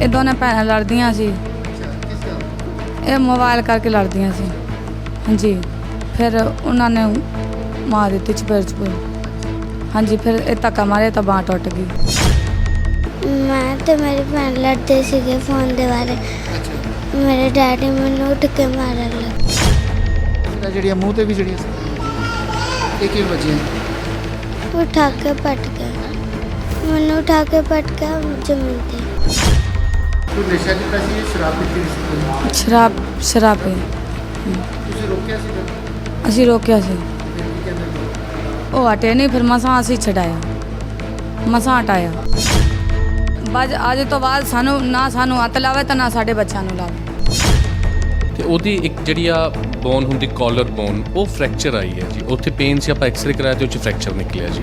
ਇਹ ਦੋਨੇ ਭੈਣਾਂ ਲੜਦੀਆਂ ਸੀ। ਇਹ ਮੋਬਾਈਲ ਕਰਕੇ ਲੜਦੀਆਂ ਸੀ। ਹਾਂਜੀ। ਫਿਰ ਉਹਨਾਂ ਨੇ ਮਾਰ ਦਿੱਤੀ ਚਪੇੜ ਚਪੇੜ। ਹਾਂਜੀ ਫਿਰ ਇਹ ਧੱਕਾ ਮਾਰਿਆ ਤਾਂ ਬਾਂਹ ਟੁੱਟ ਗਈ। ਮੈਂ ਤੇ ਮੇਰੀ ਭੈਣ ਲੜਦੇ ਸੀਗੇ ਫੋਨ ਦੇ ਬਾਰੇ। ਮੇਰੇ ਡੈਡੀ ਮੈਨੂੰ ਉੱਠ ਕੇ ਮਾਰਨ ਲੱਗੇ। ਜਿਹੜੀਆਂ ਮੂੰਹ ਤੇ ਵੀ ਜਿਹੜੀਆਂ ਸੀ ਇਹ ਕਿਵੇਂ ਵੱਜੀਆਂ ਉਠਾ ਕੇ ਪਟ ਗਿਆ ਮੈਨੂੰ ਉਠਾ ਕੇ ਪਟ ਗਿਆ ਜ਼ਮੀਨ ਤੇ। ਕੋਈ ਨਸ਼ਾ ਕੀਤਾ ਸੀ ਜਾਂ ਸ਼ਰਾਬ ਪੀਤੀ ਸੀ ਕੋਈ? ਸ਼ਰਾਬ ਸ਼ਰਾਬ ਪੀ। ਤੁਸੀਂ ਰੋਕਿਆ ਸੀ ਫਿਰ ਅਸੀਂ ਰੋਕਿਆ ਸੀ। ਫਿਰ ਕੀ ਕਹਿੰਦੇ ਉਹ ਹਟੇ ਨਹੀਂ ਫਿਰ ਮਸਾਂ ਅਸੀਂ ਛਡਾਇਆ। ਮਸਾਂ ਹਟਾਇਆ। ਬਾਜ ਅੱਜ ਤੋਂ ਬਾਅਦ ਸਾਨੂੰ ਨਾ ਸਾਨੂੰ ਹੱਥ ਲਾਵੇ ਤਾਂ ਨਾ ਸਾਡੇ ਬੱਚਿਆਂ ਨੂੰ ਲਾਵੇ। ਤੇ ਉਹਦੀ ਇੱਕ ਜਿਹੜੀ ਆ ਬੋਨ ਹੁੰਦੀ ਕਾਲਰ ਬੋਨ ਉਹ ਫ੍ਰੈਕਚਰ ਆਈ ਹੈ ਜੀ। ਉੱਥੇ ਪੇਨ ਸੀ ਆਪਾਂ ਐਕਸ-ਰੇ ਕਰਾਇਆ ਤੇ ਉਹ ਚ ਫ੍ਰੈਕਚਰ ਨਿਕਲਿਆ ਜੀ।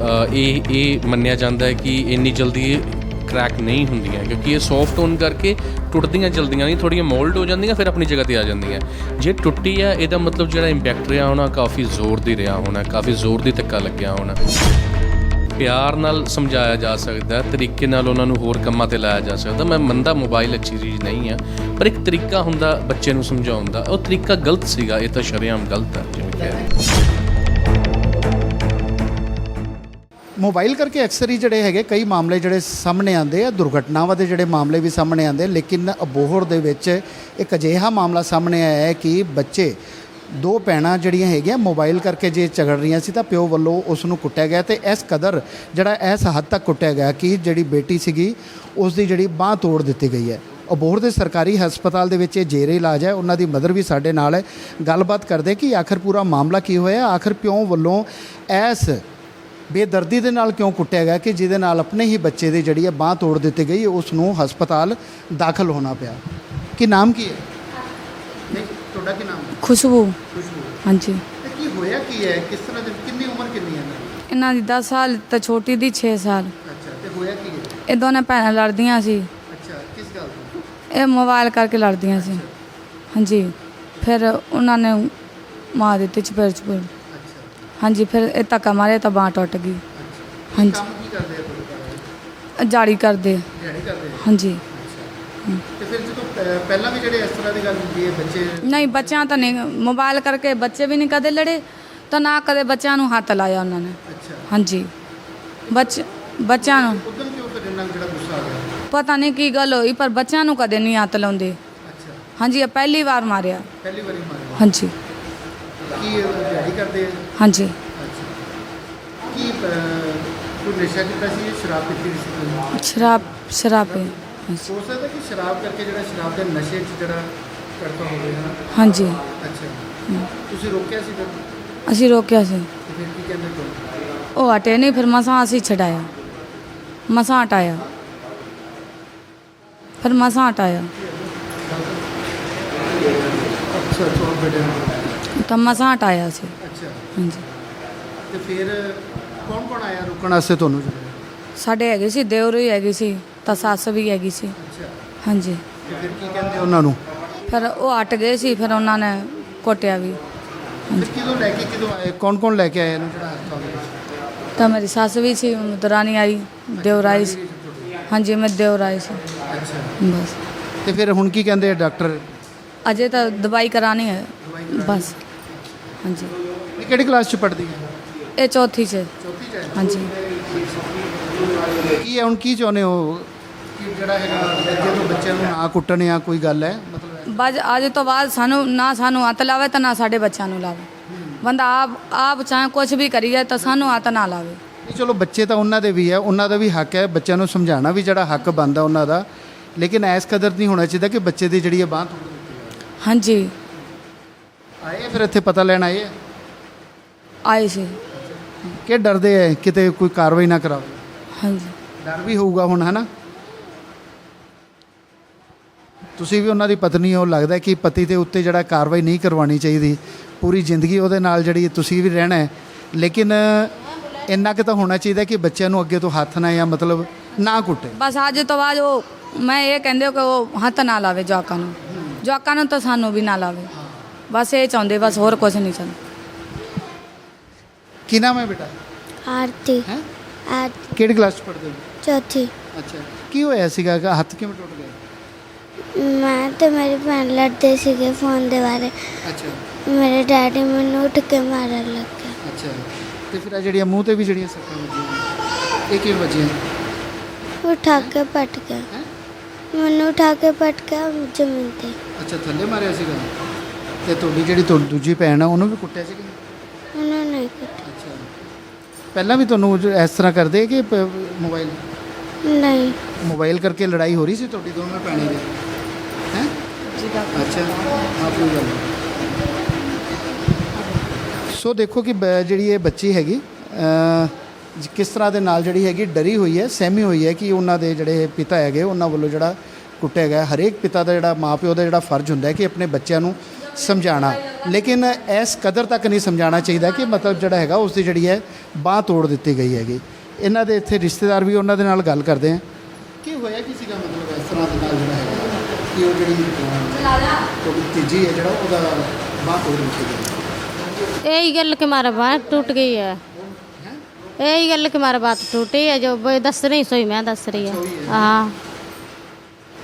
ਅ, ਇਹ ਇਹ ਮੰਨਿਆ ਜਾਂਦਾ ਹੈ ਕਿ ਇੰਨੀ ਜਲਦੀ ਕ੍ਰੈਕ ਨਹੀਂ ਹੁੰਦੀਆਂ, ਕਿਉਂਕਿ ਇਹ ਸੌਫਟ ਹੋਣ ਕਰਕੇ ਟੁੱਟਦੀਆਂ ਜਲਦੀਆਂ ਨਹੀਂ ਥੋੜੀਆਂ ਮੋਲਡ ਹੋ ਜਾਂਦੀਆਂ, ਫਿਰ ਆਪਣੀ ਜਗ੍ਹਾ ਤੇ ਆ ਜਾਂਦੀਆਂ। ਜੇ ਟੁੱਟੀ ਆ, ਇਹਦਾ ਮਤਲਬ ਜਿਹੜਾ ਇੰਪੈਕਟ ਰਿਹਾ ਹੋਣਾ, ਕਾਫੀ ਜ਼ੋਰ ਦੀ ਰਿਹਾ ਹੋਣਾ, ਕਾਫੀ ਜ਼ੋਰ ਦੀ ਧੱਕਾ ਲੱਗਿਆ ਹੋਣਾ। ਪਿਆਰ ਨਾਲ ਸਮਝਾਇਆ ਜਾ ਸਕਦਾ, ਤਰੀਕੇ ਨਾਲ ਉਹਨਾਂ ਨੂੰ ਹੋਰ ਕੰਮਾਂ ਤੇ ਲਾਇਆ ਜਾ ਸਕਦਾ। ਮੈਂ ਮੰਨਦਾ ਮੋਬਾਈਲ ਅੱਛੀ ਚੀਜ਼ ਨਹੀਂ ਆ, ਪਰ ਇੱਕ ਤਰੀਕਾ ਹੁੰਦਾ ਬੱਚੇ ਨੂੰ ਸਮਝਾਉਣ ਦਾ। ਉਹ ਤਰੀਕਾ ਗਲਤ ਸੀਗਾ, ਇਹ ਤਾਂ ਸ਼ਰੇਆਮ ਗਲਤ ਹੈ ਜਿਵੇਂ ਕਹਿ ਮੋਬਾਈਲ ਕਰਕੇ ਅਕਸਰ ਹੀ ਜਿਹੜੇ ਹੈਗੇ ਕਈ ਮਾਮਲੇ ਜਿਹੜੇ ਸਾਹਮਣੇ ਆਉਂਦੇ ਆ, ਦੁਰਘਟਨਾਵਾਂ ਦੇ ਜਿਹੜੇ ਮਾਮਲੇ ਵੀ ਸਾਹਮਣੇ ਆਉਂਦੇ ਲੇਕਿਨ ਅਬੋਹਰ ਦੇ ਵਿੱਚ ਇੱਕ ਅਜਿਹਾ ਮਾਮਲਾ ਸਾਹਮਣੇ ਆਇਆ ਹੈ ਕਿ ਬੱਚੇ, ਦੋ ਭੈਣਾਂ ਜਿਹੜੀਆਂ ਹੈਗੀਆਂ ਮੋਬਾਈਲ ਕਰਕੇ ਜੇ ਝਗੜ ਰਹੀਆਂ ਸੀ ਤਾਂ ਪਿਓ ਵੱਲੋਂ ਉਸ ਨੂੰ ਕੁੱਟਿਆ ਗਿਆ ਤੇ ਇਸ ਕਦਰ ਜਿਹੜਾ ਇਸ ਹੱਦ ਤੱਕ ਕੁੱਟਿਆ ਗਿਆ ਕਿ ਜਿਹੜੀ ਬੇਟੀ ਸੀਗੀ ਉਸ ਦੀ ਜਿਹੜੀ ਬਾਹ ਤੋੜ ਦਿੱਤੀ ਗਈ ਹੈ। ਅਬੋਹਰ ਦੇ ਸਰਕਾਰੀ ਹਸਪਤਾਲ ਦੇ ਵਿੱਚ ਇਹ ਜੇਰੇ ਇਲਾਜ ਹੈ, ਉਹਨਾਂ ਦੀ ਮਦਰ ਵੀ ਸਾਡੇ ਨਾਲ ਹੈ। ਗੱਲਬਾਤ ਕਰਦੇ ਕਿ ਆਖਰ ਪੂਰਾ ਮਾਮਲਾ ਕੀ ਹੋਇਆ, ਆਖਰ ਪਿਓ ਵੱਲੋਂ ਇਸ ਬੇਦਰਦੀ ਦੇ ਨਾਲ ਕਿਉਂ ਕੁੱਟਿਆ ਗਿਆ ਕਿ ਜਿਹਦੇ ਨਾਲ ਆਪਣੇ ਹੀ ਬੱਚੇ ਦੀ ਜਿਹੜੀ ਹੈ ਬਾਹ ਤੋੜ ਦਿੱਤੀ ਗਈ ਉਸ ਨੂੰ ਹਸਪਤਾਲ ਦਾਖਲ ਹੋਣਾ ਪਿਆ। ਕੀ ਨਾਮ ਕੀ ਹੈ? ਨਹੀਂ ਤੁਹਾਡਾ ਕੀ ਨਾਮ ਹੈ? ਖੁਸ਼ਬੂ। ਖੁਸ਼ਬੂ। ਹਾਂਜੀ। ਤੇ ਕੀ ਹੋਇਆ ਕੀ ਹੈ? ਕਿਸ ਤਰ੍ਹਾਂ ਦੇ ਕਿੰਨੀ ਉਮਰ ਕਿੰਨੀ ਹੈ ਇਹਨਾਂ ਦੀ? ਇਹਨਾਂ ਦੀ 10 ਸਾਲ ਤੇ ਛੋਟੀ ਦੀ 6 ਸਾਲ। ਅੱਛਾ ਤੇ ਹੋਇਆ ਕੀ ਹੈ? ਇਹ ਦੋਨੇ ਭੈਣਾਂ ਲੜਦੀਆਂ ਸੀ। ਅੱਛਾ ਕਿਸ ਗੱਲ ਤੋਂ? ਇਹ ਮੋਬਾਈਲ ਕਰਕੇ ਲੜਦੀਆਂ ਸੀ। ਹਾਂਜੀ। ਫਿਰ ਉਹਨਾਂ ਨੇ ਮਾਰ ਦਿੱਤੀ ਚਪੇੜ ਚਪੇੜ ਹਾਂਜੀ ਫਿਰ ਇਹ ਧੱਕਾ ਮਾਰਿਆ ਤਾਂ ਬਾਂਹ ਟੁੱਟ ਗਈ। ਹਾਂਜੀ। ਕੰਮ ਕੀ ਕਰਦੇ ਆ ਤੁਹਾਡੇ ਜਾੜੀ ਕਰਦੇ। ਦਿਹਾੜੀ ਕਰਦੇ ਆ? ਹਾਂਜੀ। ਤੇ ਫਿਰ ਜਦੋਂ ਪ- ਪਹਿਲਾਂ ਵੀ ਜਿਹੜੇ ਇਸ ਤਰ੍ਹਾਂ ਦੀ ਗੱਲ ਹੁੰਦੀ ਹੈ ਬੱਚੇ ਨਹੀਂ ਬੱਚਿਆਂ ਤਾਂ ਨਹੀਂ ਮੋਬਾਈਲ ਕਰਕੇ ਬੱਚੇ ਵੀ ਨਹੀਂ ਕਦੇ ਲੜੇ ਤਾਂ ਨਾ ਕਦੇ ਬੱਚਿਆਂ ਨੂੰ ਹੱਥ ਲਾਇਆ ਉਹਨਾਂ ਨੇ। ਅੱਛਾ। ਹਾਂਜੀ। ਬੱਚ ਬੱਚਿਆਂ ਨੂੰ। ਉਦੋਂ ਕਿਉਂ ਫਿਰ ਇਹਨਾਂ ਨੂੰ ਜਿਹੜਾ ਗੁੱਸਾ ਆ ਗਿਆ? ਪਤਾ ਨਹੀਂ ਕੀ ਗੱਲ ਹੋਈ ਪਰ ਬੱਚਿਆਂ ਨੂੰ ਕਦੇ ਨਹੀਂ ਹੱਥ ਲਾਉਂਦੇ। ਅੱਛਾ। ਹਾਂਜੀ ਇਹ ਪਹਿਲੀ ਵਾਰ ਮਾਰਿਆ। ਪਹਿਲੀ ਵਾਰੀ ਮਾਰਿਆ। ਹਾਂਜੀ। ਕੀ ਇਹ ਦਿਹਾੜੀ ਕਰਦੇ ਆ? ਹਾਂਜੀ। ਅੱਛਾ। ਕੀ ਅਹ, ਕੋਈ ਨਸ਼ਾ ਕੀਤਾ ਸੀ ਜਾਂ ਸ਼ਰਾਬ ਪੀਤੀ ਸੀ ਕੋਈ? ਸ਼ਰਾਬ ਸ਼ਰਾਬ ਪੀ ਹਾਂਜੀ। ਹੋ ਸਕਦਾ ਕਿ ਸ਼ਰਾਬ ਕਰਕੇ ਜਿਹੜਾ ਸ਼ਰਾਬ ਦੇ ਨਸ਼ੇ 'ਚ ਜਿਹੜਾ ਕਰਤਾ ਹੋਵੇ ਨਾ ਹਾਂਜੀ। ਅੱਛਾ। ਤੁਸੀਂ ਰੋਕਿਆ ਸੀ ਫਿਰ? ਅਸੀਂ ਰੋਕਿਆ ਸੀ। ਤੇ ਫਿਰ ਕੀ ਕਹਿੰਦੇ ਤੁਹਾਨੂੰ ਉਹ ਹਟੇ ਨਹੀਂ ਫਿਰ ਮਸਾਂ ਅਸੀਂ ਛਡਾਇਆ। ਮਸਾਂ ਹਟਾਇਆ। ਫਿਰ ਮਸਾਂ ਹਟਾਇਆ। ਅੱਛਾ ਚੋਰ ਬੇਟੇ ਨੂੰ ਤਾਂ ਮਸਾਂ ਹਟਾਇਆ ਸੀ। ਅੱਛਾ। ਹਾਂਜੀ। ਤੇ ਫਿਰ ਕੌਣ ਕੌਣ ਆਇਆ ਰੁਕਣ ਵਾਸਤੇ ਤੁਹਾਨੂੰ ਸਾਡੇ ਹੈਗੇ ਸੀ ਦਿਓਰ ਵੀ ਹੈਗੀ ਸੀ ਤਾਂ ਸੱਸ ਵੀ ਹੈਗੀ ਸੀ। ਅੱਛਾ। ਹਾਂਜੀ। ਤੇ ਫਿਰ ਕੀ ਕਹਿੰਦੇ ਉਹਨਾਂ ਨੂੰ? ਫਿਰ ਉਹ ਹਟ ਗਏ ਸੀ ਫਿਰ ਉਹਨਾਂ ਨੇ ਕੁੱਟਿਆ ਵੀ। ਫਿਰ ਕਿਦੋਂ ਲੈ ਕੇ ਕਿਦੋਂ ਆਏ? ਕੌਣ ਕੌਣ ਲੈ ਕੇ ਆਏ ਇਹਨੂੰ ਜਿਹੜਾ ਹਸਪਤਾਲ ਦੇ ਵਿੱਚ ਤਾਂ ਮੇਰੀ ਸੱਸ ਵੀ ਸੀ ਦਰਾਨੀ ਆਈ ਦਿਓਰ ਆਈ ਸੀ। ਹਾਂਜੀ ਮੈਂ ਦਿਓਰ ਆਈ ਸੀ। ਅੱਛਾ। ਬਸ। ਤੇ ਫਿਰ ਹੁਣ ਕੀ ਕਹਿੰਦੇ ਆ ਡਾਕਟਰ? ਅਜੇ ਤਾਂ ਦਵਾਈ ਕਰਾਣੀ ਹੈ। ਬਸ। ਹਾਂਜੀ। ਇਹ ਕਿਹੜੀ ਕਲਾਸ 'ਚ ਪੜ੍ਹਦੀ ਹੈ? ਇਹ ਚੌਥੀ ਚ। ਚੌਥੀ 'ਚ ਹੈ ਹਾਂਜੀ। ਕੀ ਹੈ ਹੁਣ ਕੀ ਚਾਹੁੰਦੇ ਹੋ? ਕਿ ਜਿਹੜਾ ਹੈਗਾ ਅੱਗੇ ਤੋਂ ਬੱਚਿਆਂ ਨੂੰ ਨਾ ਕੁੱਟਣ ਜਾਂ ਕੋਈ ਗੱਲ ਹੈ? ਮਤਲਬ ਬਸ ਅੱਜ ਤੋਂ ਬਾਅਦ ਸਾਨੂੰ ਨਾ ਸਾਨੂੰ ਹੱਥ ਲਾਵੇ ਤਾਂ ਨਾ ਸਾਡੇ ਬੱਚਿਆਂ ਨੂੰ ਲਾਵੇ। ਬੰਦਾ ਆਪ ਆਪ ਚਾਹੇ ਕੁਝ ਵੀ ਕਰੀਏ ਤਾਂ ਸਾਨੂੰ ਹੱਥ ਨਾ ਲਾਵੇ। ਨਹੀਂ ਚਲੋ ਬੱਚੇ ਤਾਂ ਉਹਨਾਂ ਦੇ ਵੀ ਹੈ ਉਹਨਾਂ ਦਾ ਵੀ ਹੱਕ ਹੈ ਬੱਚਿਆਂ ਨੂੰ ਸਮਝਾਉਣਾ ਵੀ ਜਿਹੜਾ ਹੱਕ ਬਣਦਾ ਉਹਨਾਂ ਦਾ। ਲੇਕਿਨ ਐਸ ਕਦਰ ਨਹੀਂ ਹੋਣਾ ਚਾਹੀਦਾ ਕਿ ਬੱਚੇ ਦੀ ਜਿਹੜੀ ਹੈ ਬਾਂਹ ਤੋੜ ਦਿੱਤੀ ਹਾਂਜੀ। ਆਏ ਫਿਰ ਇੱਥੇ ਪਤਾ ਲੈਣ ਆਏ ਆ? ਆਏ ਸੀ। ਕਿ ਡਰਦੇ ਐ ਕਿਤੇ ਕੋਈ ਕਾਰਵਾਈ ਨਾ ਕਰਾਵੇ ਹਾਂਜੀ। ਡਰ ਵੀ ਹੋਊਗਾ ਹੁਣ ਹੈ ਨਾ ਤੁਸੀਂ ਵੀ ਉਹਨਾਂ ਦੀ ਪਤਨੀ ਹੋ ਲੱਗਦਾ ਕਿ ਪਤੀ ਦੇ ਉੱਤੇ ਜਿਹੜਾ ਕਾਰਵਾਈ ਨਹੀਂ ਕਰਵਾਉਣੀ ਚਾਹੀਦੀ। ਪੂਰੀ ਜ਼ਿੰਦਗੀ ਉਹਦੇ ਨਾਲ ਜਿਹੜੀ ਤੁਸੀਂ ਵੀ ਰਹਿਣਾ ਹੈ। ਲੇਕਿਨ ਇੰਨਾ ਕਿ ਤਾਂ ਹੋਣਾ ਚਾਹੀਦਾ ਕਿ ਬੱਚਿਆਂ ਨੂੰ ਅੱਗੇ ਤੋਂ ਹੱਥ ਨਾ ਜਾਂ ਮਤਲਬ ਨਾ ਕੁੱਟੇ। ਬਸ ਅੱਜ ਤੋਂ ਬਾਅਦ ਉਹ ਮੈਂ ਇਹ ਕਹਿੰਦੇ ਕਿ ਉਹ ਹੱਥ ਨਾ ਲਾਵੇ ਜਵਾਕਾਂ ਨੂੰ। ਜਵਾਕਾਂ ਨੂੰ ਤਾਂ ਸਾਨੂੰ ਵੀ ਨਾ ਲਾਵੇ। ਬਸ ਇਹ ਚਾਹੁੰਦੇ ਬਸ ਹੋਰ ਕੁਝ ਨਹੀਂ ਚਾਹੁੰਦੇ। ਕੀ ਨਾਮ ਹੈ ਬੇਟਾ? ਆਰਤੀ। ਹੈ? ਆਰਤੀ। ਕਿਹੜੀ ਕਲਾਸ ਚ ਪੜ੍ਹਦੇ ਹੋ? ਚੌਥੀ। ਅੱਛਾ ਕੀ ਹੋਇਆ ਸੀਗਾ? ਕਿ ਹੱਥ ਕਿਵੇਂ ਟੁੱਟ ਗਿਆ? ਮੈਂ ਤੇ ਮੇਰੀ ਭੈਣ ਲੜਦੇ ਸੀਗੇ ਫੋਨ ਦੇ ਬਾਰੇ। ਅੱਛਾ। ਮੇਰੇ ਡੈਡੀ ਮੈਨੂੰ ਉੱਠ ਕੇ ਮਾਰਨ ਲੱਗੇ। ਅੱਛਾ। ਤੇ ਫਿਰ ਆ ਜਿਹੜੀਆਂ ਮੂੰਹ ਤੇ ਵੀ ਜਿਹੜੀਆਂ ਸੱਟਾਂ ਵੱਜੀਆਂ ਇਹ ਕਿਵੇਂ ਵੱਜੀਆਂ? ਉਠਾ ਕੇ ਪਟ ਗਿਆ? ਮੈਨੂੰ ਉਠਾ ਕੇ ਪਟ ਗਿਆ ਜ਼ਮੀਨ ਤੇ। ਅੱਛਾ ਥੱਲੇ ਮਾਰਿਆ ਸੀਗਾ? ਤੇ ਤੁਹਾਡੀ ਜਿਹੜੀ ਤੁਹਾ- ਦੂਜੀ ਭੈਣ ਆ ਉਹਨੂੰ ਵੀ ਕੁੱਟਿਆ ਸੀਗਾ ਉਹਨੂੰ ਨਹੀਂ ਕੁੱਟਿਆ। ਅੱਛਾ। ਪਹਿਲਾਂ ਵੀ ਤੁਹਾਨੂੰ ਜੋ ਇਸ ਤਰ੍ਹਾਂ ਕਰਦੇ ਕਿ ਪ- ਮੋਬਾਈਲ? ਨਹੀਂ। ਮੋਬਾਈਲ ਕਰਕੇ ਲੜਾਈ ਹੋ ਰਹੀ ਸੀ ਤੁਹਾਡੀ ਦੋਵੇਂ ਭੈਣਾਂ ਦੀ? ਹੈ? ਅੱਛਾ। ਆਹ ਕੋਈ ਗੱਲ। ਸੋ ਦੇਖੋ ਕਿ ਬ- ਜਿਹੜੀ ਇਹ ਬੱਚੀ ਹੈਗੀ ਜ- ਕਿਸ ਤਰ੍ਹਾਂ ਦੇ ਨਾਲ ਜਿਹੜੀ ਹੈਗੀ ਡਰੀ ਹੋਈ ਹੈ ਸਹਿਮੀ ਹੋਈ ਹੈ ਕਿ ਉਹਨਾਂ ਦੇ ਜਿਹੜੇ ਪਿਤਾ ਹੈਗੇ ਉਹਨਾਂ ਵੱਲੋਂ ਜਿਹੜਾ ਕੁੱਟਿਆ ਗਿਆ। ਹਰੇਕ ਪਿਤਾ ਦਾ ਜਿਹੜਾ ਮਾਪਿਓ ਦਾ ਜਿਹੜਾ ਫਰਜ਼ ਹੁੰਦਾ ਹੈ ਕਿ ਆਪਣੇ ਬੱਚਿਆਂ ਨੂੰ ਸਮਝਾਉਣਾ ਲੇਕਿਨ ਇਸ ਕਦਰ ਤੱਕ ਨਹੀਂ ਸਮਝਾਉਣਾ ਚਾਹੀਦਾ ਕਿ ਮਤਲਬ ਜਿਹੜਾ ਹੈਗਾ ਉਸ ਦੀ ਜਿਹੜੀ ਹੈ ਬਾਹ ਤੋੜ ਦਿੱਤੀ ਗਈ ਹੈਗੀ ਇਹਨਾਂ ਦੇ ਇੱਥੇ ਰਿਸ਼ਤੇਦਾਰ ਵੀ ਉਹਨਾਂ ਦੇ ਨਾਲ ਗੱਲ ਕਰਦੇ ਆ ਕੀ ਹੋਇਆ ਕੀ ਸੀਗਾ ਮਤਲਬ ਇਸ ਤਰ੍ਹਾਂ ਦੇ ਨਾਲ ਜਿਹੜਾ ਹੈਗਾ ਕਿ ਉਹ ਜਿਹੜੀ ਅਹ, ਤੁਹਾਡੀ ਤੀਜੀ ਹੈ ਜਿਹੜਾ ਉਹਦਾ ਬਾਹ ਤੋੜ ਦਿੱਤੀ ਗਈ यही गल के मारा बात टूट गई है यही गल के मारा बात टूटी है जो वो दस रही सोई मैं दस रही है हाँ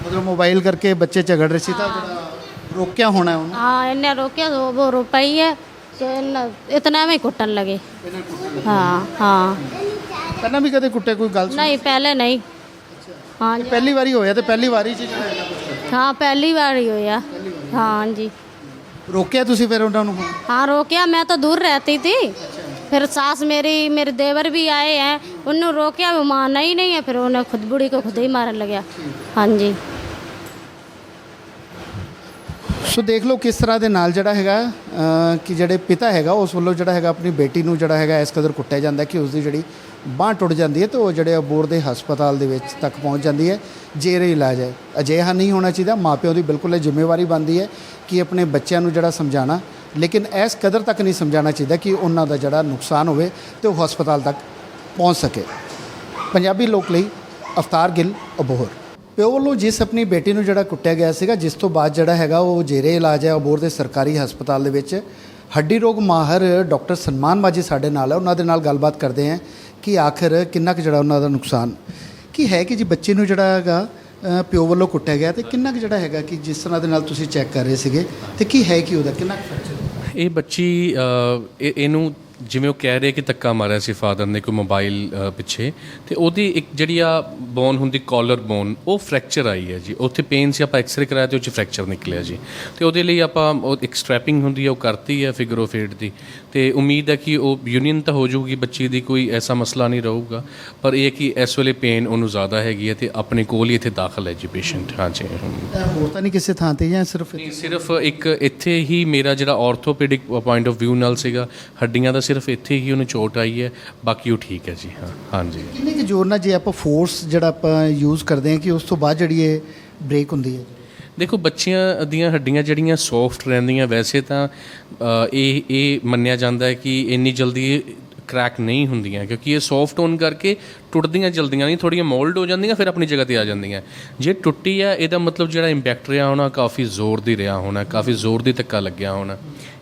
ਮਤਲਬ ਮੋਬਾਈਲ ਕਰਕੇ ਬੱਚੇ ਝਗੜ ਰਹੇ ਸੀ ਤਾਂ ਜਿਹੜਾ ਰੋਕਿਆ ਹੋਣਾ ਹੈ ਉਹਨੂੰ हाँ इन्हें रोके तो वो रो पाई है तो इन्हें इतना में ही कुटन लगे हाँ हाँ ਪਹਿਲਾਂ ਵੀ ਕਦੇ ਕੁੱਟੇ ਕੋਈ ਗੱਲ ਸੁਣੀ? नहीं पहले नहीं हाँ जी ਪਹਿਲੀ ਵਾਰੀ ਹੋਇਆ ਤੇ ਪਹਿਲੀ ਵਾਰੀ 'ਚ ਜਿਹੜਾ ਹੈਗਾ ਕੁਛ हाँ पहली बार ही हुआ हाँ जी ਰੋਕਿਆ ਤੁਸੀਂ ਫਿਰ ਉਹਨਾਂ ਨੂੰ हाँ रोकिया मैं तो दूर रहती थी फिर सास मेरी मेरे देवर भी आए हैं उन्होंने रोकिया वो माना ही नहीं है फिर उन्हें खुद बुढ़ी को खुद ही मारन लगे हाँ जी ਸੋ ਦੇਖ ਲਓ ਕਿਸ ਤਰ੍ਹਾਂ ਦੇ ਨਾਲ ਜਿਹੜਾ ਹੈਗਾ ਕਿ ਜਿਹੜੇ ਪਿਤਾ ਹੈਗਾ, ਉਸ ਵੱਲੋਂ ਜਿਹੜਾ ਹੈਗਾ ਆਪਣੀ ਬੇਟੀ ਨੂੰ ਜਿਹੜਾ ਹੈਗਾ ਇਸ ਕਦਰ ਕੁੱਟਿਆ ਜਾਂਦਾ ਕਿ ਉਸ ਦੀ ਜਿਹੜੀ ਬਾਂਹ ਟੁੱਟ ਜਾਂਦੀ ਹੈ ਤੇ ਉਹ ਜਿਹੜੇ ਅਬੋਰ ਦੇ ਹਸਪਤਾਲ ਦੇ ਵਿੱਚ ਤੱਕ ਪਹੁੰਚ ਜਾਂਦੀ ਹੈ, ਜੇਰੇ ਇਲਾਜ ਹੈ। ਅਜਿਹਾ ਨਹੀਂ ਹੋਣਾ ਚਾਹੀਦਾ ਮਾਪਿਆਂ ਦੀ ਬਿਲਕੁਲ ਇਹ ਜ਼ਿੰਮੇਵਾਰੀ ਬਣਦੀ ਹੈ ਕਿ ਆਪਣੇ ਬੱਚਿਆਂ ਨੂੰ ਜਿਹੜਾ ਸਮਝਾਣਾ ਲੇਕਿਨ ਇਸ ਕਦਰ ਤੱਕ ਨਹੀਂ ਸਮਝਾਉਣਾ ਚਾਹੀਦਾ ਕਿ ਉਹਨਾਂ ਦਾ ਜਿਹੜਾ ਨੁਕਸਾਨ ਹੋਵੇ ਤੇ ਉਹ ਹਸਪਤਾਲ ਤੱਕ ਪਹੁੰਚ ਸਕੇ। ਪੰਜਾਬੀ ਲੋਕ ਲਈ ਅਵਤਾਰ ਗਿੱਲ ਅਬੋਹਰ। ਪਿਓ ਵੱਲੋਂ ਜਿਸ ਆਪਣੀ ਬੇਟੀ ਨੂੰ ਜਿਹੜਾ ਕੁੱਟਿਆ ਗਿਆ ਸੀਗਾ, ਜਿਸ ਤੋਂ ਬਾਅਦ ਜਿਹੜਾ ਹੈਗਾ ਉਹ ਜੇਰੇ ਇਲਾਜ ਹੈ ਅਬੋਹਰ ਦੇ ਸਰਕਾਰੀ ਹਸਪਤਾਲ ਦੇ ਵਿੱਚ। ਹੱਡੀ ਰੋਗ ਮਾਹਰ ਡਾਕਟਰ ਸਨਮਾਨ ਮਾਜੀ ਸਾਡੇ ਨਾਲ ਹੈ। ਉਹਨਾਂ ਦੇ ਨਾਲ ਗੱਲਬਾਤ ਕਰਦੇ ਹਾਂ ਕਿ ਆਖਰ ਕਿੰਨਾ ਕੁ ਜਿਹੜਾ ਉਹਨਾਂ ਦਾ ਨੁਕਸਾਨ। ਕੀ ਹੈ ਕਿ ਜੀ ਬੱਚੇ ਨੂੰ ਜਿਹੜਾ ਹੈਗਾ ਪਿਓ ਵੱਲੋਂ ਕੁੱਟਿਆ ਗਿਆ ਤੇ ਕਿੰਨਾ ਕੁ ਜਿਹੜਾ ਹੈਗਾ ਕਿ ਜਿਸ ਤਰ੍ਹਾਂ ਦੇ ਨਾਲ ਤੁਸੀਂ ਚੈੱਕ ਕਰ ਰਹੇ ਸੀਗੇ ਤੇ ਕੀ ਹੈ ਕਿ ਉਹਦਾ ਕਿੰਨਾ ਕੁ ਫ੍ਰੈਕਚਰ ਇਹ ਬੱਚੀ ਇਹ- ਇਹਨੂੰ ਜਿਵੇਂ ਉਹ ਕਹਿ ਰਹੇ ਕਿ ਧੱਕਾ ਮਾਰਿਆ ਸੀ ਫਾਦਰ ਨੇ ਕੋਈ ਮੋਬਾਈਲ ਪਿੱਛੇ ਤੇ ਉਹਦੀ ਇੱਕ ਜਿਹੜੀ ਆ ਬੋਨ ਹੁੰਦੀ ਕਾਲਰ ਬੋਨ ਉਹ ਫ੍ਰੈਕਚਰ ਆਈ ਹੈ ਜੀ। ਉੱਥੇ ਪੇਨ ਸੀ ਆਪਾਂ ਐਕਸ-ਰੇ ਕਰਾਇਆ ਤੇ ਉਹ ਚ ਫ੍ਰੈਕਚਰ ਨਿਕਲਿਆ ਜੀ। ਤੇ ਉਹਦੇ ਲਈ ਆਪਾਂ ਉਹ ਇੱਕ ਸਟ੍ਰੈਪਿੰਗ ਹੁੰਦੀ ਹੈ ਉਹ ਕਰਤੀ ਹੈ ਫਿਗਰੋਫੇਡ ਦੀ। ਤੇ ਉਮੀਦ ਹੈ ਕਿ ਉਹ ਯੂਨੀਅਨ ਤਾਂ ਹੋ ਜਾਊਗੀ ਬੱਚੀ ਦੀ ਕੋਈ ਐਸਾ ਮਸਲਾ ਨਹੀਂ ਰਹੂਗਾ। ਪਰ ਇਹ ਕਿ ਇਸ ਵੇਲੇ ਪੇਨ ਉਹਨੂੰ ਜ਼ਿਆਦਾ ਹੈਗੀ ਹੈ ਤੇ ਆਪਣੇ ਕੋਲ ਹੀ ਇੱਥੇ ਦਾਖਲ ਹੈ ਜੀ ਪੇਸ਼ੈਂਟ ਹਾਂਜੀ। ਹੋਰ ਤਾਂ ਨਹੀਂ ਕਿਸੇ ਥਾਂ ਤੇ ਜਾਂ ਸਿਰਫ ਸਿਰਫ ਇੱਕ ਇੱਥੇ ਹੀ ਮੇਰਾ ਜਿਹੜਾ ਆਰਥੋਪੈਡਿਕ ਪੁਆਇੰਟ ਆਫ View ਨਾਲ ਸੀਗਾ ਹੱਡੀਆਂ ਦਾ ਸਿਰਫ ਇੱਥੇ ਹੀ ਉਹਨੂੰ ਚੋਟ ਆਈ ਹੈ ਬਾਕੀ ਉਹ ਠੀਕ ਹੈ ਜੀ ਹਾਂ ਹਾਂਜੀ। ਕਿੰਨੇ ਕੁ ਜ਼ੋਰ ਨਾਲ ਜੇ ਆਪਾਂ ਫੋਰਸ ਜਿਹੜਾ ਆਪਾਂ ਯੂਜ਼ ਕਰਦੇ ਹਾਂ ਕਿ ਉਸ ਤੋਂ ਬਾਅਦ ਜਿਹੜੀ ਇਹ ਬ੍ਰੇਕ ਹੁੰਦੀ ਹੈ? ਦੇਖੋ ਬੱਚਿਆਂ ਦੀਆਂ ਹੱਡੀਆਂ ਜਿਹੜੀਆਂ ਸੌਫਟ ਰਹਿੰਦੀਆਂ ਵੈਸੇ ਤਾਂ ਇਹ ਇਹ ਮੰਨਿਆ ਜਾਂਦਾ ਹੈ ਕਿ ਇੰਨੀ ਜਲਦੀ ਕ੍ਰੈਕ ਨਹੀਂ ਹੁੰਦੀਆਂ ਕਿਉਂਕਿ ਇਹ ਸੌਫਟ ਹੋਣ ਕਰਕੇ ਟੁੱਟਦੀਆਂ ਜਲਦੀਆਂ ਨਹੀਂ ਥੋੜੀਆਂ ਮੋਲਡ ਹੋ ਜਾਂਦੀਆਂ ਫਿਰ ਆਪਣੀ ਜਗ੍ਹਾ ਤੇ ਆ ਜਾਂਦੀਆਂ। ਜੇ ਟੁੱਟੀ ਆ ਇਹਦਾ ਮਤਲਬ ਜਿਹੜਾ ਇੰਪੈਕਟ ਰਿਹਾ ਹੋਣਾ ਕਾਫੀ ਜ਼ੋਰ ਦੀ ਰਿਹਾ ਹੋਣਾ ਕਾਫੀ ਜ਼ੋਰ ਦੀ ਧੱਕਾ ਲੱਗਿਆ ਹੋਣਾ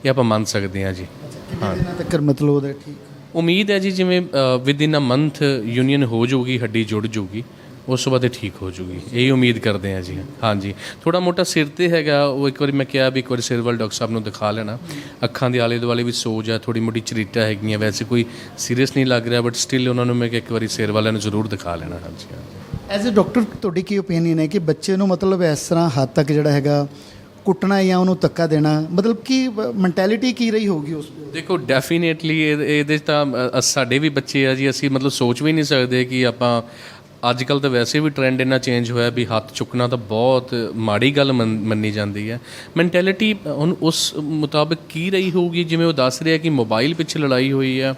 ਇਹ ਆਪਾਂ ਮੰਨ ਸਕਦੇ ਹਾਂ ਜੀ। ਕਿੰਨੇ ਦਿਨਾਂ ਤੱਕ ਮਤਲਬ ਉਹਦਾ ਠੀਕ? ਉਮੀਦ ਹੈ ਜੀ ਜਿਵੇਂ within a month union ਹੋ ਜਾਊਗੀ ਹੱਡੀ ਜੁੜ ਜਾਊਗੀ ਉਸ ਤੋਂ ਬਾਅਦ ਠੀਕ ਹੋ ਜਾਊਗੀ। ਇਹੀ ਉਮੀਦ ਕਰਦੇ ਹਾਂ ਜੀ। ਹਾਂਜੀ। ਥੋੜਾ ਮੋਟਾ ਸਿਰ ਤੇ ਹੈਗਾ ਉਹ ਇੱਕ ਵਾਰੀ ਮੈਂ ਕਿਹਾ ਵੀ ਇੱਕ ਵਾਰੀ ਸਿਰ ਵਾਲੇ ਡਾਕਟਰ ਸਾਹਿਬ ਨੂੰ ਦਿਖਾ ਲੈਣਾ। ਅੱਖਾਂ ਦੇ ਆਲੇ ਦੁਆਲੇ ਵੀ ਸੋਜ ਆ ਥੋੜੀ ਮੋਟੀ ਚਰੀਟਾ ਹੈਗੀਆਂ। ਵੈਸੇ ਕੋਈ ਸੀਰੀਅਸ ਨਹੀਂ ਲੱਗ ਰਿਹਾ ਬਟ ਸਟਿਲ ਉਹਨਾਂ ਨੂੰ ਮੈਂ ਕਿਹਾ ਇੱਕ ਵਾਰੀ ਸਿਰ ਵਾਲਿਆਂ ਨੂੰ ਜ਼ਰੂਰ ਦਿਖਾ ਲੈਣਾ। ਹਾਂਜੀ ਐਜ਼ ਅ ਡਾਕਟਰ ਤੁਹਾਡੀ ਕੀ ਓਪੀਨੀਅਨ ਹੈ ਕਿ ਬੱਚੇ ਨੂੰ ਮਤਲਬ ਇਸ ਤਰ੍ਹਾਂ ਹੱਦ ਤੱਕ ਜਿਹੜਾ ਹੈਗਾ ਕੁੱਟਣਾ ਜਾਂ ਉਹਨੂੰ ਧੱਕਾ ਦੇਣਾ, ਮਤਲਬ ਕਿ ਮੈਂਟੈਲਿਟੀ ਕੀ ਰਹੀ ਹੋਊਗੀ ਉਸ ਦੇਖੋ ਡੈਫੀਨੇਟਲੀ ਇਹਦੇ 'ਚ ਤਾਂ ਸਾਡੇ ਵੀ ਬੱਚੇ ਆ ਜੀ, ਅਸੀਂ ਮਤਲਬ ਸੋਚ ਵੀ ਨਹੀਂ ਸਕਦੇ ਕਿ ਆਪਾਂ ਅੱਜ ਕੱਲ ਤਾਂ ਵੈਸੇ ਵੀ ਟ੍ਰੈਂਡ ਇੰਨਾ ਚੇਂਜ ਹੋਇਆ ਵੀ ਹੱਥ ਚੁੱਕਣਾ ਤਾਂ ਬਹੁਤ ਮਾੜੀ ਗੱਲ ਮੰਨ- ਮੰਨੀ ਜਾਂਦੀ ਹੈ। ਮੈਂਟੈਲਿਟੀ ਹੁਣ ਉਸ ਮੁਤਾਬਕ ਕੀ ਰਹੀ ਹੋਊਗੀ? ਜਿਵੇਂ ਉਹ ਦੱਸ ਰਿਹਾ ਕਿ ਮੋਬਾਈਲ ਪਿੱਛੇ ਲੜਾਈ ਹੋਈ ਹੈ।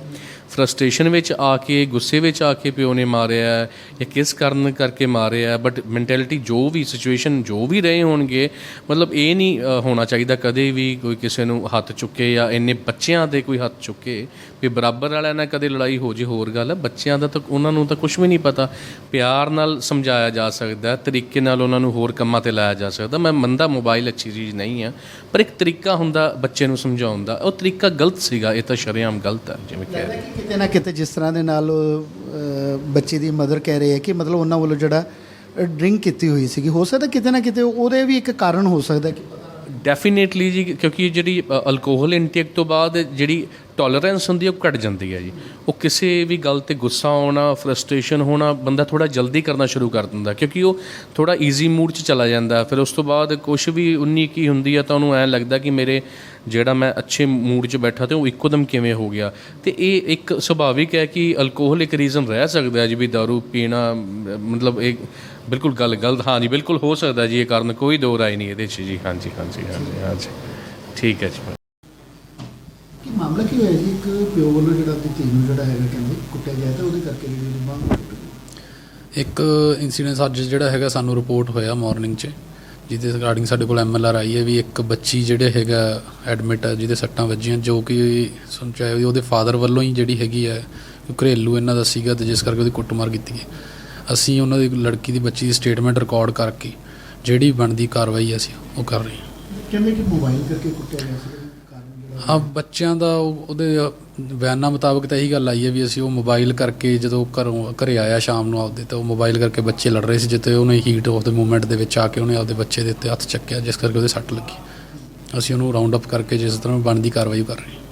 ਫਰਸਟ੍ਰੇਸ਼ਨ ਵਿੱਚ ਆ ਕੇ, ਗੁੱਸੇ ਵਿੱਚ ਆ ਕੇ ਪਿਓ ਨੇ ਮਾਰਿਆ ਹੈ ਜਾਂ ਕਿਸ ਕਾਰਨ ਕਰਕੇ ਮਾਰਿਆ ਬਟ ਮੈਂਟੈਲਿਟੀ ਜੋ ਵੀ ਸਿਚੁਏਸ਼ਨ ਜੋ ਵੀ ਰਹੇ ਹੋਣਗੇ, ਮਤਲਬ ਇਹ ਨਹੀਂ ਹੋਣਾ ਚਾਹੀਦਾ ਕਦੇ ਵੀ ਕੋਈ ਕਿਸੇ ਨੂੰ ਹੱਥ ਚੁੱਕੇ ਜਾਂ ਇੰਨੇ ਬੱਚਿਆਂ ਤੇ ਕੋਈ ਹੱਥ ਚੁੱਕੇ ਵੀ ਬਰਾਬਰ ਵਾਲਿਆਂ ਨਾਲ ਕਦੇ ਲੜਾਈ ਹੋ ਜੇ ਹੋਰ ਗੱਲ ਹੈ, ਬੱਚਿਆਂ ਦਾ ਤਾਂ ਉਹਨਾਂ ਨੂੰ ਤਾਂ ਕੁਝ ਵੀ ਨਹੀਂ ਪਤਾ। ਪਿਆਰ ਨਾਲ ਸਮਝਾਇਆ ਜਾ ਸਕਦਾ ਤਰੀਕੇ ਨਾਲ ਉਹਨਾਂ ਨੂੰ ਹੋਰ ਕੰਮਾਂ ਤੇ ਲਾਇਆ ਜਾ ਸਕਦਾ। ਮੈਂ ਮੰਨਦਾ ਮੋਬਾਈਲ ਅੱਛੀ ਚੀਜ਼ ਨਹੀਂ ਹੈ, ਪਰ ਇੱਕ ਤਰੀਕਾ ਹੁੰਦਾ ਬੱਚੇ ਨੂੰ ਸਮਝਾਉਣ ਦਾ, ਉਹ ਤਰੀਕਾ ਗਲਤ ਸੀਗਾ, ਇਹ ਤਾਂ ਸ਼ਰੇਆਮ ਗਲਤ ਹੈ, ਜਿਵੇਂ ਕਹਿ ਰਹੇ ਕਿਤੇ ਨਾ ਕਿਤੇ ਜਿਸ ਤਰ੍ਹਾਂ ਦੇ ਨਾਲ ਬੱਚੇ ਦੀ ਮਦਰ ਕਹਿ ਰਹੇ ਹੈ ਕਿ ਮਤਲਬ ਉਹਨਾਂ ਵੱਲੋਂ ਜਿਹੜਾ ਡਰਿੰਕ ਕੀਤੀ ਹੋਈ ਸੀਗੀ। ਹੋ ਸਕਦਾ ਕਿਤੇ ਨਾ ਕਿਤੇ ਉਹਦੇ ਵੀ ਇੱਕ ਕਾਰਨ ਹੋ ਸਕਦਾ ਕਿ ਡੈਫੀਨੇਟਲੀ ਜੀ, ਕਿਉਂਕਿ ਜਿਹੜੀ ਅਲਕੋਹਲ ਇਨਟੇਕ ਤੋਂ ਬਾਅਦ ਜਿਹੜੀ ਟੋਲਰੈਂਸ ਹੁੰਦੀ ਉਹ ਘਟ ਜਾਂਦੀ ਹੈ ਜੀ। ਉਹ ਕਿਸੇ ਵੀ ਗੱਲ ਤੇ ਗੁੱਸਾ ਆਉਣਾ ਫਰਸਟ੍ਰੇਸ਼ਨ ਹੋਣਾ, ਬੰਦਾ ਥੋੜਾ ਜਲਦੀ ਕਰਨਾ ਸ਼ੁਰੂ ਕਰ ਦਿੰਦਾ, ਕਿਉਂਕਿ ਉਹ ਥੋੜਾ ਈਜ਼ੀ ਮੂਡ 'ਚ ਚਲਾ ਜਾਂਦਾ। ਫਿਰ ਉਸ ਤੋਂ ਬਾਅਦ ਕੁਝ ਵੀ ਉਨੀ ਕੀ ਹੁੰਦੀ ਹੈ, ਤਾਂ ਉਹਨੂੰ ਐਂ ਲੱਗਦਾ ਕਿ ਮੇਰੇ ਜਿਹੜਾ ਮੈਂ ਅੱਛੇ ਮੂਡ 'ਚ ਬੈਠਾ ਤੇ ਉਹ ਇੱਕੋਦਮ ਕਿਵੇਂ ਹੋ ਗਿਆ। ਤੇ ਇਹ ਇੱਕ ਸੁਭਾਵਿਕ ਹੈ ਕਿ ਅਲਕੋਹਲ ਇੱਕ ਰੀਜ਼ਨ ਰਹਿ ਸਕਦਾ ਹੈ ਜੀ, ਵੀ दारू ਪੀਣਾ, ਮਤਲਬ ਇਹ ਬਿਲਕੁਲ ਗੱਲ ਗਲਤ, ਹਾਂ ਜੀ, ਬਿਲਕੁਲ ਹੋ ਸਕਦਾ ਜੀ, ਇਹ ਕਾਰਨ ਕੋਈ ਦੋ ਰਾਏ ਨਹੀਂ ਇਹਦੇ 'ਚ ਜੀ। ਹਾਂਜੀ ਹਾਂਜੀ ਹਾਂਜੀ ਹਾਂਜੀ। ਠੀਕ ਹੈ ਜੀ। ਮਾਮਲਾ ਕੀ ਹੋਇਆ ਜੀ? ਇੱਕ ਪਿਓ ਵੱਲੋਂ ਜਿਹੜਾ ਆਪਣੀ ਧੀ ਨੂੰ ਜਿਹੜਾ ਹੈਗਾ ਕਹਿੰਦੇ ਕੁੱਟਿਆ ਗਿਆ ਤੇ ਉਹਦੇ ਕਰਕੇ ਜਿਹੜੀ ਟੁੱਟ ਗਈ। ਇੱਕ ਇਨਸੀਡੈਂਟ ਅੱਜ ਜਿਹੜਾ ਹੈਗਾ ਸਾਨੂੰ ਰਿਪੋਰਟ ਹੋਇਆ ਮਾਰਨਿੰਗ 'ਚ ਜਿਹਦੇ ਰਿਗਾਰਡਿੰਗ ਸਾਡੇ ਕੋਲ ਐਮਐਲਆਰ ਆਈ ਹੈ ਵੀ ਇੱਕ ਬੱਚੀ ਜਿਹੜੇ ਹੈਗਾ ਐਡਮਿਟ ਹੈ ਜਿਹਦੇ ਸੱਟਾਂ ਵੱਜੀਆਂ ਜੋ ਕਿ ਸੁਣਚਾਇਆ ਵੀ ਉਹਦੇ ਫਾਦਰ ਵੱਲੋਂ ਹੀ ਜਿਹੜੀ ਹੈਗੀ ਹੈ ਘਰੇਲੂ ਇਹਨਾਂ ਦਾ ਸੀਗਾ ਤੇ ਜਿਸ ਕਰਕੇ ਉਹਦੀ ਕੁੱਟਮਾਰ ਕੀਤੀ ਗਈ। ਅਸੀਂ ਉਹਨਾਂ ਦੀ ਲੜਕੀ ਦੀ ਬੱਚੀ ਦੀ ਸਟੇਟਮੈਂਟ ਰਿਕਾਰਡ ਕਰਕੇ ਜਿਹੜੀ ਬਣਦੀ ਕਾਰਵਾਈ ਅਸੀਂ ਉਹ ਕਰ ਰਹੇ ਹਾਂ। ਕਹਿੰਦੇ ਕਿ ਮੋਬਾਈਲ ਕਰਕੇ ਕੁੱਟਿਆ ਗਿਆ ਸੀ ਕਾਰਨ ਹਾਂ, ਬੱਚਿਆਂ ਦਾ ਉਹ- ਉਹਦੇ ਬਿਆਨਾਂ ਮੁਤਾਬਕ ਤਾਂ ਇਹੀ ਗੱਲ ਆਈ ਹੈ ਵੀ ਅਸੀਂ ਉਹ ਮੋਬਾਈਲ ਕਰਕੇ ਜਦੋਂ ਘਰੋਂ ਘਰੇ ਆਇਆ ਸ਼ਾਮ ਨੂੰ ਆਪਦੇ ਤਾਂ ਉਹ ਮੋਬਾਈਲ ਕਰਕੇ ਬੱਚੇ ਲੜ ਰਹੇ ਸੀ ਜਿੱਤੇ ਉਹਨੇ ਹੀਟ ਆਫ ਦੇ ਮੂਵਮੈਂਟ ਦੇ ਵਿੱਚ ਆ ਕੇ ਉਹਨੇ ਆਪਦੇ ਬੱਚੇ ਦੇ ਉੱਤੇ ਹੱਥ ਚੱਕਿਆ, ਜਿਸ ਕਰਕੇ ਉਹਦੇ ਸੱਟ ਲੱਗੀ। ਅਸੀਂ ਉਹਨੂੰ ਰਾਉਂਡ ਅਪ ਕਰਕੇ ਜਿਸ ਤਰ੍ਹਾਂ ਬਣਦੀ ਕਾਰਵਾਈ ਕਰ ਰਹੇ ਹਾਂ।